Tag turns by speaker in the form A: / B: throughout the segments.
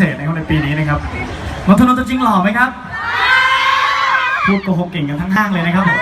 A: เศษนะครับในปีนี้นะครับนนทนนท์ตัจริงหล่อไหมครับพูดโกหกเก่งกันทั้งห้างเลยนะครับผม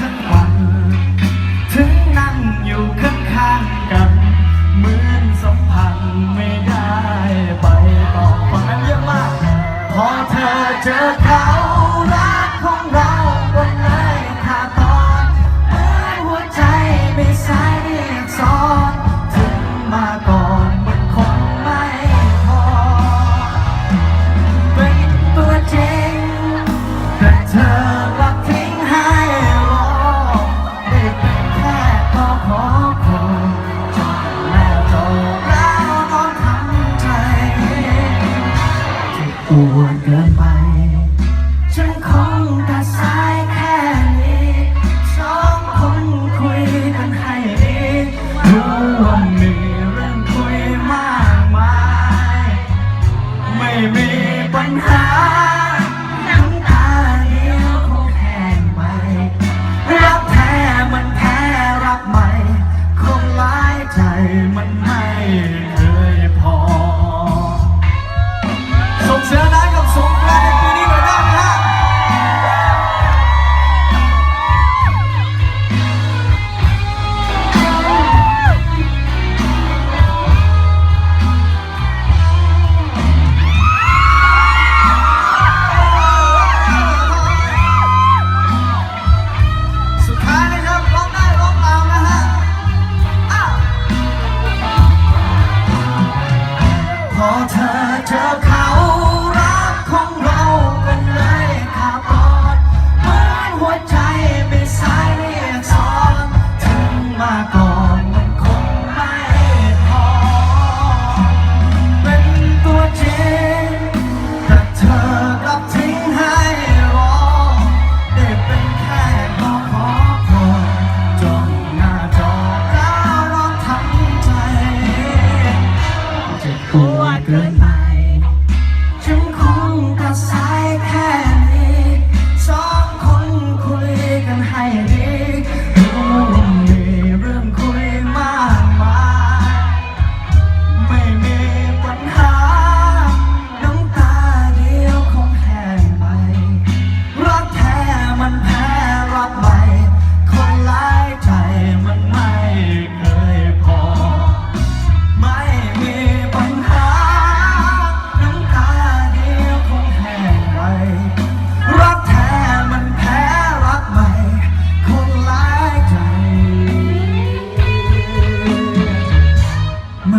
A: ทั้งวัน ถึงนั่งอยู่ข้างๆกันเหมือนสัมพันธ์ไม่ได้ไปต่อฝันนั้นเยอะมาก พอเธอเจอเขา ปวดเกินไป ฉันคงตัดสายแค่นี้ สองคนคุยกันให้ดีรู้ว่ามีเรื่องคุยมากมาย ไม่มีปัญหา ¡Se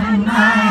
A: tonight.